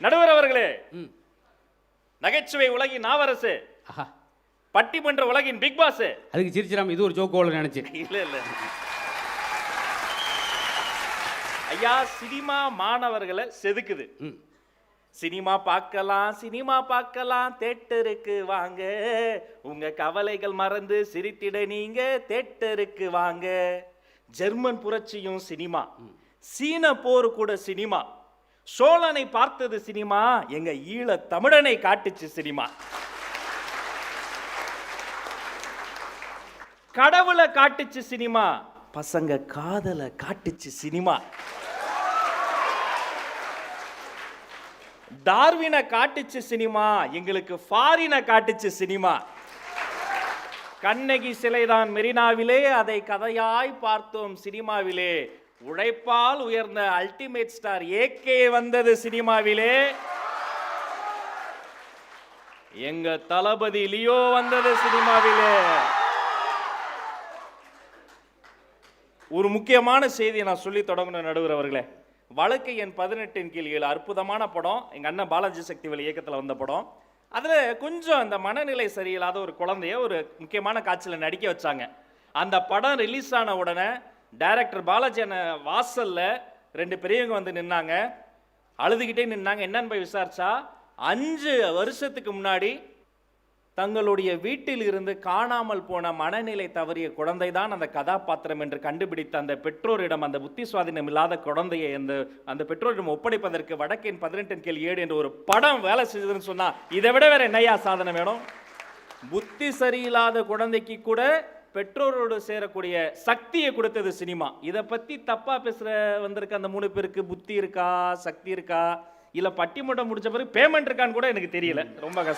நடுவர் அவர்களே நகைச்சுவை உலகின் நாவரசு ஆஹா. பட்டிமன்ற உலகின் பிக் பாஸ். அதுக்கு சிரிச்சிராம இது ஒரு ஜோக்கோல நினைச்சேன் இல்ல இல்ல. ஐயா சினிமா மாணவர்களை செதுக்குது. சினிமா பார்க்கலாம் சினிமா பார்க்கலாம் தேட்டருக்கு வாங்க. உங்க கவலைகள் மறந்து சிரித்திட நீங்க தேட்டருக்கு வாங்க. ஜெர்மன் புரட்சியும் சினிமா. சீன போர் கூட சினிமா. சோழனை பார்த்தது சினிமா எங்க ஈழ தமிழனை காட்டுச்சு சினிமா. கடவுளை காட்டுச்சு சினிமா பசங்க காதலை காட்டுச்சு சினிமா. டார்வினை காட்டுச்சு சினிமா எங்களுக்கு ஃபாரினை காட்டுச்சு சினிமா. கண்ணகி சிலைதான் மெரினாவிலே அதை கதையாய் பார்த்தோம் சினிமாவிலே. உழைப்பால் உயர்ந்த அல்டிமேட் ஸ்டார் ஏகே வந்தது சினிமாவிலே. எங்க தளபதி லியோ வந்தது சினிமாவிலே. ஒரு முக்கியமான செய்தியை நான் சொல்லி தொடங்கணும் நடுவர் அவர்களே. வழக்கு என் பதினெட்டின் கீழ் ஏழு. அற்புதமான படம். எங்கள் அண்ணன் பாலாஜி சக்திவேல் இயக்கத்தில் வந்த படம். அதில் கொஞ்சம் அந்த மனநிலை சரியில்லாத ஒரு குழந்தைய ஒரு முக்கியமான காட்சியில் நடிக்க வச்சாங்க. அந்த படம் ரிலீஸ் ஆன உடனே டைரக்டர் பாலாஜி அண்ணன் வாசலில் ரெண்டு பெரியவங்க வந்து நின்னாங்க. அழுதுகிட்டே நின்னாங்க. என்னன்னு போய் விசாரிச்சா அஞ்சு வருஷத்துக்கு முன்னாடி தங்களுடைய வீட்டில் இருந்து காணாமல் போன மனநிலை தவறிய குழந்தை தான் அந்த கதாபாத்திரம் என்று கண்டுபிடித்த அந்த பெற்றோரிடம் அந்த புத்தி சுவாதீனம் இல்லாத குழந்தையை அந்த அந்த பெற்றோரிடம் ஒப்படைப்பதற்கு வடக்கின் பதினெட்டின் கீழ் ஏழு என்ற ஒரு படம் வேலை செஞ்சதுன்னு சொன்னால் இதை விட வேற என்னையா சாதனை வேணும்? புத்தி சரியில்லாத குழந்தைக்கு கூட பெற்றோரோடு சேரக்கூடிய சக்தியை கொடுத்தது சினிமா. இதை பற்றி தப்பாக பேசுகிற வந்திருக்க அந்த மூணு பேருக்கு புத்தி இருக்கா சக்தி இருக்கா இல்லை பட்டிமன்றம் முடிச்ச பிறகு பேமெண்ட் இருக்கான்னு கூட எனக்கு தெரியல. ரொம்ப கஷ்டம்.